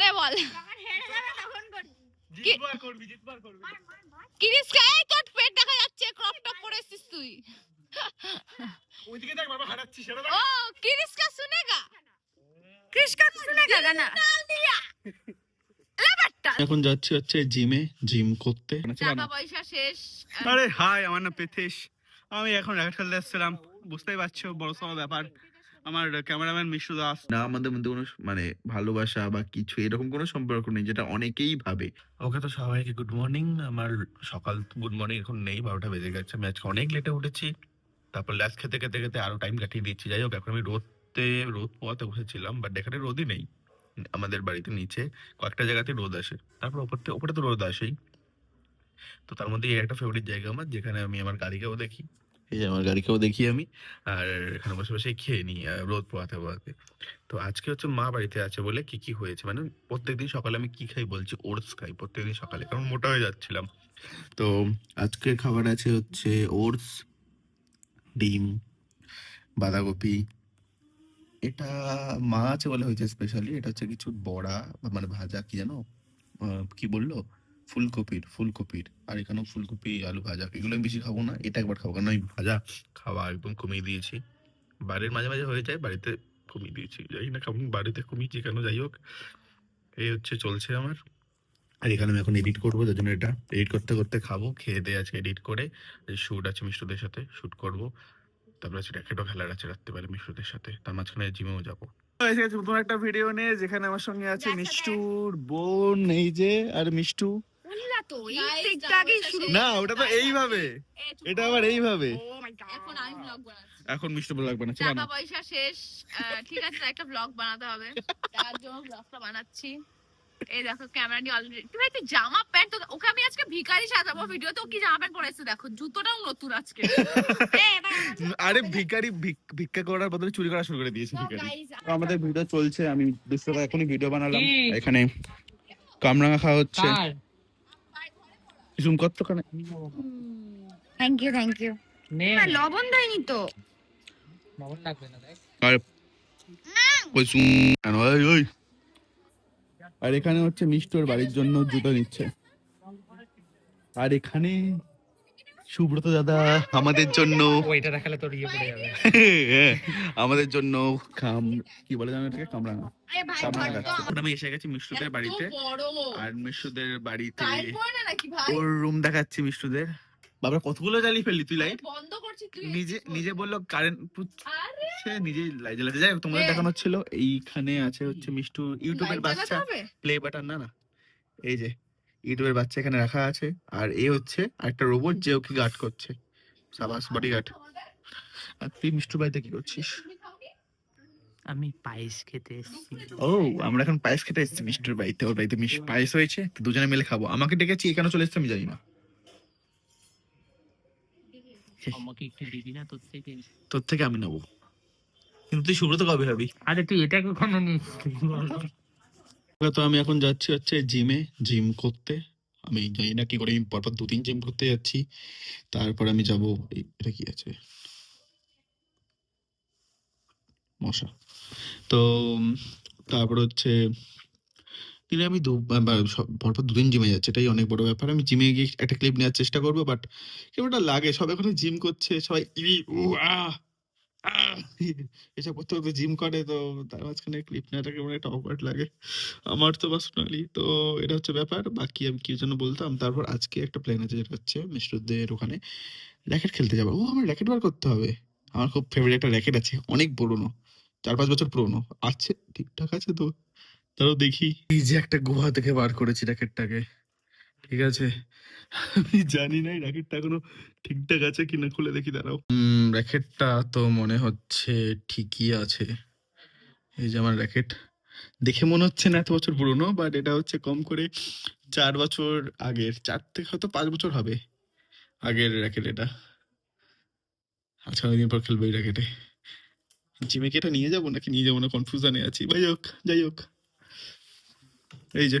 নে বল যখন হেরে যাবে তখন করবি। জিতবার করবি জিতবার করবি। কিরিসকা এই তোর পেট দেখা যাচ্ছে ক্রপ টপ পরে এসেছিস তুই। ওইদিকে দেখ বাবা হারাচ্ছি সেটা দেখ। ও কিরিসকা শুনেগা কৃষ্ণা শুনেগা গানা এখন যাচ্ছি হচ্ছে জিমে জিম করতে। টাকা পয়সা শেষ। আরে হাই আমার নাম পেথেশ আমি এখন র্যাকেট খেলতে এসেছিলাম। বুঝতেই পারছ বড় সড় ব্যাপার। আমার ক্যামেরাম্যান মিশু দাস না আমাদের মধ্যে কোনো মানে ভালোবাসা বা কিছু এরকম কোনো সম্পর্ক নেই যেটা অনেকেই ভাবে। ওকে তো সবাইকে গুড মর্নিং আমার সকাল গুড মর্নিং এখন নেই বারোটা বেজে গেছে। আমি আজকে অনেক লেটে উঠেছি। তারপর ল্যাস খেতে খেতে খেতে আরও টাইম কাটিয়ে দিচ্ছি। যাই হোক এখন আমি রোদতে রোদ পোয়াতে বসেছিলাম বাট এখানে রোদই নেই। আমাদের বাড়িতে নিচে কয়েকটা জায়গাতে রোদ আসে। তারপর ওপর থেকে ওপরে তো রোদ আসেই। তো তার মধ্যে এই একটা ফেভারিট জায়গা আমার যেখানে আমি আমার গাড়িকেও দেখি। এই যে আমার গাড়িকেও দেখি আমি, আর এখানে বসে বসে খেয়ে নিই রোদ পোয়াতে পোয়াতে তো আজকে হচ্ছে মা বাড়িতে আছে বলে কি কি হয়েছে? মানে প্রত্যেকদিন সকালে আমি কি খাই বলছি? ওটস খাই প্রত্যেকদিন সকালে, কারণ মোটা হয়ে যাচ্ছিলাম। তো আজকের খাবার আছে হচ্ছে ওটস, ডিম, বাঁধাকপি। এটা মা আছে বলে হয়েছে স্পেশালি এটা হচ্ছে কিছু বড়া মানে ভাজা, কি জানো? কি বলল? ফুলকপির ফুলকপির। আর এখানেও ফুলকপি আলু ভাজা এগুলো আমি বেশি খাব না। এটা একবার খাব কারণ আমি ভাজা খাওয়া একদম কমিয়ে দিয়েছি। বাড়ির মাঝে মাঝে হয়ে যায় বাড়িতে কমিয়ে দিয়েছি। যাই না কেমন বাড়িতে কমিয়েছি কেন যাই হোক এই হচ্ছে চলছে আমার। আর এখানে আমি এখন এডিট করব যার জন্য এটা এডিট করতে করতে খাব। খেয়ে দিয়ে আজকে এডিট করে শ্যুট আছে মিষ্টুদের সাথে শ্যুট করব। তারপরে আছে র্যাকেটও খেলার আছে রাত্রিবেলা মিষ্টুদের সাথে। তার মাঝখানে জিমেও যাব। এসে গেছি নতুন একটা ভিডিও নিয়ে যেখানে আমার সঙ্গে আছে মিষ্টুর বোন এই যে আর মিষ্টু। তো টিকটকই শুরু না ওটা তো এইভাবে। এটা আবার এইভাবে। ও মাই গড এখন আমি ব্লগ বানাচ্ছি। এখন মিষ্টু বলে লাগবে না চলো। টাকা পয়সা শেষ। ঠিক আছে একটা ব্লগ বানাতে হবে। তার জন্য ব্লগটা বানাচ্ছি। এই দেখো ক্যামেরা নিয়ে অলরেডি তুমি একটা জামা প্যান্ট তো ওকে আমি আজকে ভিখারি সাজাবো ভিডিওতে ও কি জামা প্যান্ট পরে এসেছে? দেখো জুতোটাও নতুন আজকে। আরে ভিখারি ভিক- ভিক্ষা করার বদলে চুরি করা শুরু করে দিয়েছে ভিখারি। আমাদের ভিডিও চলছে আমি দুশো এখনই ভিডিও বানালাম। এখানে কামরাঙা খাওয়া হচ্ছে। জুম কত কানে। থ্যাংক ইউ থ্যাংক ইউ না। লবণ দেয়নি তো। লবণ লাগবে না দেখ। আর ওই জুম কেন? ওই, ওই। আর এখানে হচ্ছে মিষ্টর বাড়ির জন্য জুতো নিচ্ছে। আর এখানে সুব্রত দাদা আমাদের জন্য ওইটা দেখালে তোর ইয়ে পড়ে যাবে। আমাদের জন্য কাম কি বলে জানো এটাকে? কামরাঙা। আমি এসে গেছি মিষ্টুদের বাড়িতে। আর মিষ্টুদের বাড়িতে ওর রুম দেখাচ্ছি মিষ্টুদের। বাবা কতগুলো জ্বালিয়ে ফেললি তুই লাইট বন্ধ করছি তুই নিজে নিজে বলল কারেন্ট আরে। সে নিজেই লাইট জ্বালাতে যাই তোমাদের দেখানো ছিল এইখানে আছে হচ্ছে মিষ্টু ইউটিউবের বাচ্চা। প্লে বাটন না না। এই যে ইউটিউবের বাচ্চা এখানে রাখা আছে। আর এ হচ্ছে একটা রোবট যে ওকে গার্ড করছে। সাবাস বডি গার্ড আর তুই মিষ্টু বাড়িতে কি করছিস? আমি পায়েস খেতে এসেছি। ও আমরা এখন পায়েস খেতে এসেছি মিষ্টুর বাড়িতে। ওর বাড়িতে মিশ পায়েস হয়েছে তো দুজনে মিলে খাব। আমাকে ডেকেছি এখানে চলে এসছে আমি জানি না। আমাকে একটু দিবি না তোর থেকে? তোর থেকে আমি নেব। কিন্তু তুই সুব্রত কবে হবি আরে তুই এটা কখনো নিস তো আমি এখন যাচ্ছি হচ্ছে জিমে জিম করতে। আমি জানি না কি করে আমি পরপর দু তিন জিম করতে যাচ্ছি। তারপর আমি যাব এটা কি আছে? মশা। তো তারপর হচ্ছে দিনে আমি দু পরপর দুদিন জিমে যাচ্ছে। এটাই অনেক বড় ব্যাপার। আমি জিমে গিয়ে একটা ক্লিপ নেওয়ার চেষ্টা করব বাট কেমনটা লাগে? সব এখন জিম করছে সবাই ই আহ, এসব করতে করতে জিম করে, তো তার মাঝখানে ক্লিপ নেওয়াটা কেমন একটা অকওয়ার্ড লাগে। আমার তো পার্সোনালি তো এটা হচ্ছে ব্যাপার। বাকি আমি কি জন্য বলতাম, তারপর আজকে একটা প্ল্যান আছে, যেটা হচ্ছে মিষ্টুদের ওখানে র্যাকেট খেলতে যাব। ও, আমার র্যাকেট বার করতে হবে। আমার খুব ফেভারিট একটা র্যাকেট আছে, অনেক পুরনো চার পাঁচ বছর পুরনো। আছে, ঠিকঠাক আছে তো। তারও দেখি। এই যে একটা গুহা থেকে বার করেছি র্যাকেটটাকে ঠিক আছে? আমি জানি না র্যাকেটটা এখনও ঠিকঠাক আছে কিনা, খুলে দেখি, দাঁড়াও। র্যাকেটটা তো মনে হচ্ছে ঠিকই আছে। এই যে আমার র্যাকেট দেখে মনে হচ্ছে না এত বছর পুরনো বাট এটা হচ্ছে কম করে চার বছর আগের, চার থেকে হয়তো পাঁচ বছর হবে আগের র্যাকেট এটা। আচ্ছা অনেকদিন পর খেলব এই র্যাকেটে জিমে কি এটা নিয়ে যাব নাকি? নিয়ে যাব না কনফিউশনে আছি। যাই হোক যাই হোক। এই যে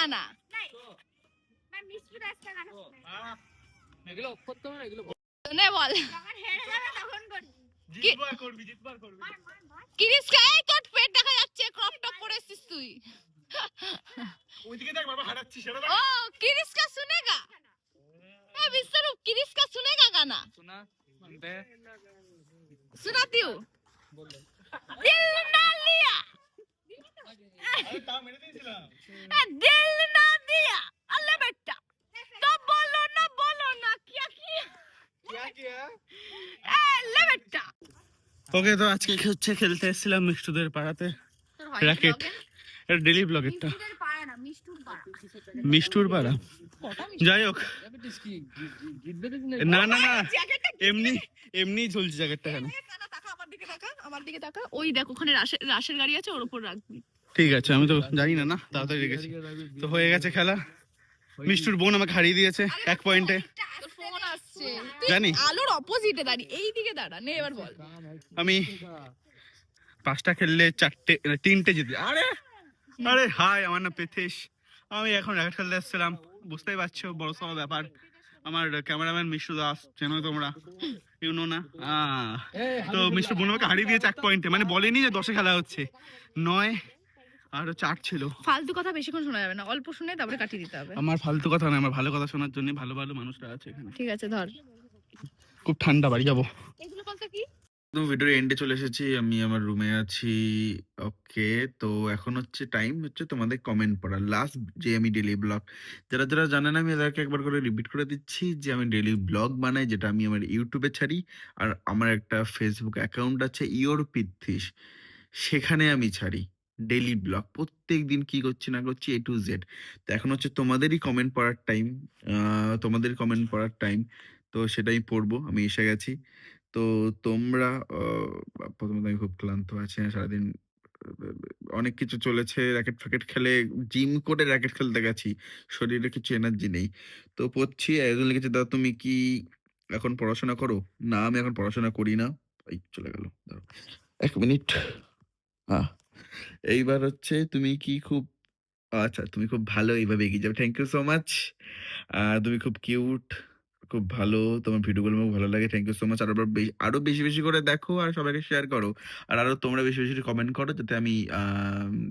গানা এগুলো করতে হবে এগুলো নে বল। কিরিস খাই তোর পেট দেখা যাচ্ছে ক্রপ টপ পরেছিস তুই। ওইদিকে দেখ বাবা হারাচ্ছি সেটা ও কিরিস কা শুনেগা এ বিশ্বরূপ কিরিস কা শুনেগা গানা। শোনা দে। শোনাতিও দিল না লিয়া দিল না দিয়া আল্লাহ বেটা তো বলো না বলো না কিয়া কিয়া কিয়া কিয়া আল্লাহ বেটা ওকে তো আজকে হচ্ছে খেলতে এসেছিলাম মিষ্টুদের পাড়াতে। র্যাকেট এটা ডেলি ব্লগ এটা মিষ্টুর পাড়া। যাই হোক। না না না। এমনি এমনি চলছে জ্যাকেটটা কেন আমার দিকে তাকা ওই দেখ ওখানে রাশের রাশের গাড়ি আছে ওর উপর রাখবি। ঠিক আছে আমি তো জানি না না তাড়াতাড়ি রেখেছি। তো হয়ে গেছে খেলা। মিষ্টুর বোন আমাকে হারিয়ে দিয়েছে এক পয়েন্টে ফোন আসছে জানি। আলোর অপোজিটে দাঁড়িয়ে এই দিকে দাঁড়া নে এবার বল। আমি পাঁচটা খেললে চারটে তিনটে জিতে আরে আরে হাই আমার নাম পেথেশ আমি এখন র্যাকেট খেলতে এসেছিলাম বুঝতেই পারছ বড় সড় ব্যাপার। আমার ক্যামেরাম্যান মিষ্টু দাস চেনো তোমরা? You know? তো মিষ্টু বোন আমাকে হারিয়ে দিয়েছে এক পয়েন্টে মানে বলেনি যে দশে খেলা হচ্ছে। নয় আর চার ছিল। ফালতু কথা বেশিক্ষণ শোনা যাবে না। অল্প শুনে তারপরে কাটিয়ে দিতে হবে। আমার ফালতু কথা না আমার ভালো কথা শোনার জন্য ভালো ভালো মানুষরা আছে এখানে। ঠিক আছে ধর। খুব ঠান্ডা বাড়ি যাব। এগুলো বলতে কি? তো ভিডিওর এন্ডে চলে এসেছি। আমি আমার রুমে আছি। ওকে তো এখন হচ্ছে টাইম হচ্ছে তোমাদের কমেন্ট পড়া লাস্ট যে আমি ডেলি ব্লগ যারা যারা জানেন আমি এদেরকে একবার করে রিপিট করে দিচ্ছি যে আমি ডেলি ব্লগ বানাই যেটা আমি আমার ইউটিউবে ছাড়ি। আর আমার একটা ফেসবুক অ্যাকাউন্ট আছে ইওর পিথিস সেখানে আমি ছাড়ি। ডেলি ব্লগ প্রত্যেক দিন কি করছি না করছি এ টু জেড তো এখন হচ্ছে তোমাদেরই কমেন্ট পড়ার টাইম তোমাদের কমেন্ট পড়ার টাইম তো সেটাই পড়ব আমি এসে গেছি। তো তোমরা প্রথমত আমি খুব ক্লান্ত আছি হ্যাঁ, সারাদিন অনেক কিছু চলেছে র্যাকেট ফ্যাকেট খেলে জিম করে র্যাকেট খেলতে গেছি শরীরে কিছু এনার্জি নেই। তো পড়ছি একজন লিখেছে দাদা তুমি কি এখন পড়াশোনা করো? না আমি এখন পড়াশোনা করি না। এই চলে গেল। এক মিনিট হ্যাঁ এইবার হচ্ছে তুমি কি খুব আচ্ছা তুমি খুব ভালো এইভাবে এগিয়ে যাবে। থ্যাংক ইউ সো মাচ আর তুমি খুব কিউট খুব ভালো, তোমার ভিডিওগুলো আমার ভালো লাগে থ্যাংক ইউ সো মাচ আরও আরও বেশি বেশি করে দেখো আর সবাইকে শেয়ার করো। আর আরও তোমরা বেশি বেশি কমেন্ট করো যাতে আমি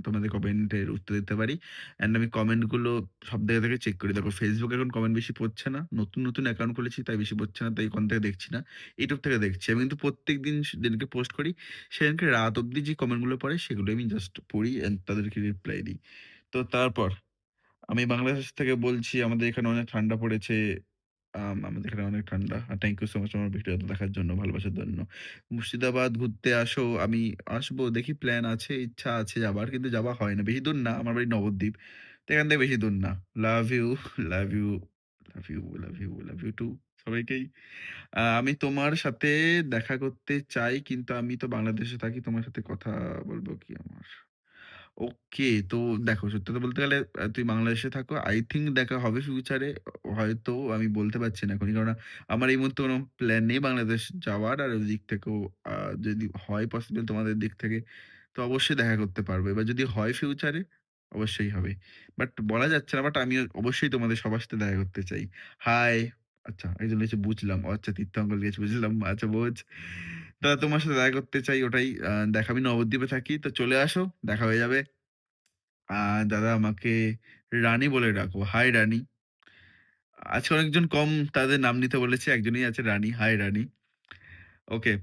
তোমাদের কমেন্টের উত্তর দিতে পারি। অ্যান্ড আমি কমেন্টগুলো সব জায়গা থেকে চেক করি। দেখো ফেসবুকে এখন কমেন্ট বেশি পড়ছে না। নতুন নতুন অ্যাকাউন্ট খুলেছি, তাই বেশি পড়ছে না, তাই কোন থেকে দেখছি না। ইউটিউব থেকে দেখছি। আমি কিন্তু প্রত্যেক দিন যেদিনকে পোস্ট করি, সেদিনকে রাত অবধি যে কমেন্টগুলো পড়ে সেগুলো আমি জাস্ট পড়ি অ্যান্ড তাদেরকে রিপ্লাই দিই। তো তারপর, আমি বাংলাদেশ থেকে বলছি, আমাদের এখানে অনেক ঠান্ডা পড়েছে। আমাদের এখানে অনেক ঠান্ডা। থ্যাংক ইউ সো মাচ আমার ভিডিও দেখার জন্য, ভালোবাসার জন্য। মুর্শিদাবাদ ঘুরতে আসো, আমি আসব, দেখি প্ল্যান আছে, ইচ্ছা আছে যাবার, কিন্তু যাওয়া হয় না। বেশি দূর না, আমার বাড়ি নবদ্বীপ। তো এখান থেকে বেশি দূর না। Love you love you love you love you love you too সবাইকেই। আমি তোমার সাথে দেখা করতে চাই, কিন্তু আমি তো বাংলাদেশে থাকি, তোমার সাথে কথা বলব কি আমার? ওকে, তো দেখো সত্যি কথা বলতে গেলে তুই বাংলাদেশে থাকো। আই থিঙ্ক দেখা হবে ফিউচারে হয়তো আমি বলতে পারছি না এখনই। কারণ আমার এই মুহূর্তে কোনো প্ল্যান নেই বাংলাদেশ যাওয়ার। আর দিক থেকেও যদি হয় পসিবল তোমাদের দিক থেকে, তো অবশ্যই দেখা করতে পারব। এবার যদি হয় ফিউচারে অবশ্যই হবে। বাট বলা যাচ্ছে না বাট আমি অবশ্যই তোমাদের সবার সাথে দেখা করতে চাই। হাই আচ্ছা একজন এসে বুঝলাম। আচ্ছা তীর্থঙ্কল গেছে, বুঝলাম। আচ্ছা বোঝ। দাদা তোমার সাথে দেখা করতে চাই ওটাই দেখা আমি নবদ্বীপে থাকি তো চলে আসো দেখা হয়ে যাবে। আহ, দাদা আমাকে রানী বলে ডাকো হাই রানী। আজকে অনেকজন কম তাদের নাম নিতে বলেছে একজনই আছে রানী হাই রানী। ওকে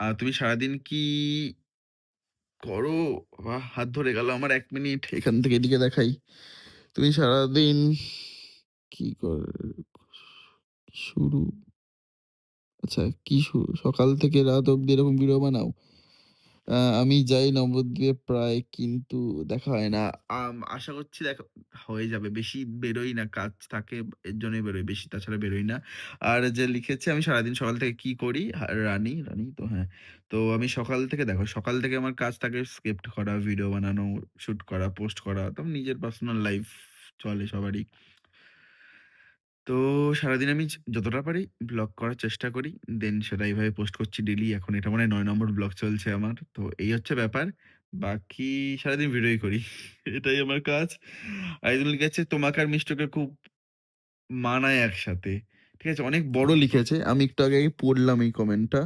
আর তুমি সারাদিন কি করো? বাহ, হাত ধরে গেল আমার এক মিনিট এখান থেকে এদিকে দেখাই। তুমি সারাদিন কি কর শুরু আচ্ছা কি সকাল থেকে রাত অবধি এরকম ভিডিও বানাও আমি যাই নবদ্বীপে প্রায় কিন্তু দেখা হয় না। আশা করছি দেখা হয়ে যাবে। বেশি বেরোই না, কাজ থাকে এর জন্যই বেরোই বেশি। তাছাড়া বেরোই না। আর যে লিখেছে আমি সারাদিন সকাল থেকে কি করি? রানি, রানী তো হ্যাঁ। তো আমি সকাল থেকে দেখো, সকাল থেকে আমার কাজ থাকে স্ক্রিপ্ট করা, ভিডিও বানানো, শুট করা, পোস্ট করা। তো নিজের পার্সোনাল লাইফ চলে সবারই। তো সারাদিন আমি যতটা পারি ব্লগ করার চেষ্টা করি। দেন সেটা এভাবে পোস্ট করছি ডেইলি। এখন এটা মনে হয় ৯ নম্বর ব্লগ চলছে আমার। তো এই হচ্ছে ব্যাপার। বাকি সারাদিন ভিডিওই করি। এটাই আমার কাজ। আরেকজন লিখেছে, তোমাকে আর মিষ্টকে খুব মানায় একসাথে। ঠিক আছে? অনেক বড় লিখেছে। আমি একটু আগে পড়লাম এই কমেন্টটা।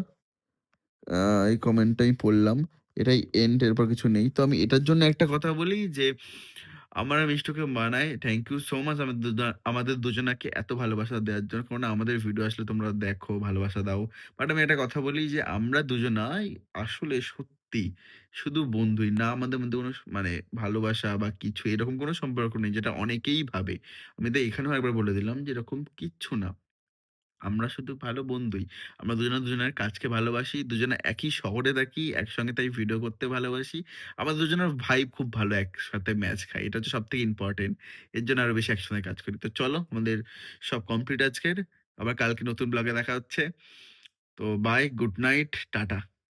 আ, এই কমেন্টটা আমি পড়লাম। এটাই এন্ড এরপর কিছু নেই। তো আমি এটার জন্য একটা কথা বলি যে আমার মিষ্টকে মানায়। থ্যাংক ইউ সো মাচ আমাদের দুজনাকে এত ভালোবাসা দেওয়ার জন্য। কারণ আমাদের ভিডিও আসলে তোমরা দেখো, ভালোবাসা দাও। বাট আমি একটা কথা বলি যে আমরা দুজনাই আসলে সত্যি শুধু বন্ধুই। না আমাদের মধ্যে কোনো মানে ভালোবাসা বা কিছু এরকম কোনো সম্পর্ক নেই যেটা অনেকেই ভাবে। আমি তো এখানেও একবার বলে দিলাম যে এরকম কিচ্ছু না। আমরা শুধু ভালো বন্ধুই। আমরা দুজনে দুজনের কাজকে ভালোবাসি। দুজনে একই শহরে থাকি। একসঙ্গে তাই ভিডিও করতে ভালোবাসি। আবার দুজনের ভাইব খুব ভালো একসাথে ম্যাচ খাই এটা হচ্ছে সবথেকে ইম্পোর্টেন্ট। এর জন্য আরও বেশি একসঙ্গে কাজ করি। তো চলো আমাদের সব কমপ্লিট আজকের। আবার কালকে নতুন ব্লগে দেখা হচ্ছে। তো বাই, গুড নাইট, টাটা।